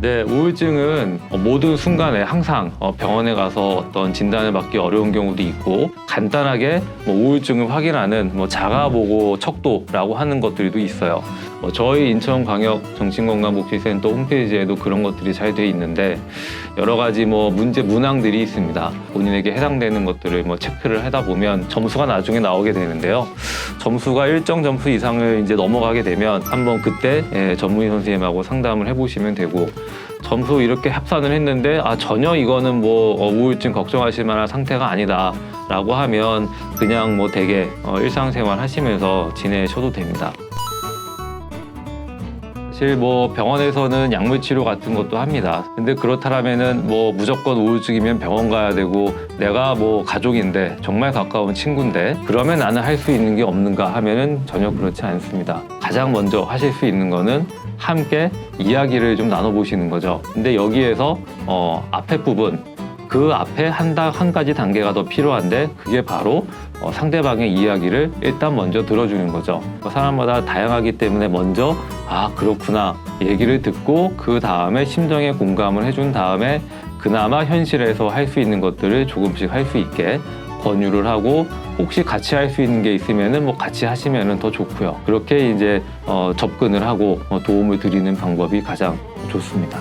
네, 우울증은 어, 모든 순간에 항상 어, 병원에 가서 어떤 진단을 받기 어려운 경우도 있고 간단하게 뭐 우울증을 확인하는 뭐 자가보고 척도라고 하는 것들도 있어요. 뭐 저희 인천광역 정신건강복지센터 홈페이지에도 그런 것들이 잘 돼 있는데 여러 가지 뭐 문제 문항들이 있습니다. 본인에게 해당되는 것들을 뭐 체크를 하다 보면 점수가 나중에 나오게 되는데요. 점수가 일정 점수 이상을 이제 넘어가게 되면 한번 그때 예, 전문의 선생님하고 상담을 해보시면 되고 점수 이렇게 합산을 했는데 아 전혀 이거는 뭐 어, 우울증 걱정하실 만한 상태가 아니다 라고 하면 그냥 뭐 되게 어, 일상생활 하시면서 지내셔도 됩니다. 사실 뭐 병원에서는 약물 치료 같은 것도 합니다. 근데 그렇다면은 뭐 무조건 우울증이면 병원 가야 되고 내가 뭐 가족인데 정말 가까운 친구인데 그러면 나는 할 수 있는 게 없는가 하면은 전혀 그렇지 않습니다. 가장 먼저 하실 수 있는 거는 함께 이야기를 좀 나눠보시는 거죠. 근데 여기에서 어, 앞에 부분 그 앞에 한, 다, 한 가지 단계가 더 필요한데 그게 바로 어, 상대방의 이야기를 일단 먼저 들어주는 거죠. 뭐 사람마다 다양하기 때문에 먼저 아 그렇구나 얘기를 듣고 그 다음에 심정에 공감을 해준 다음에 그나마 현실에서 할 수 있는 것들을 조금씩 할 수 있게 권유를 하고 혹시 같이 할 수 있는 게 있으면은 뭐 같이 하시면은 더 좋고요. 그렇게 이제 어, 접근을 하고 어, 도움을 드리는 방법이 가장 좋습니다.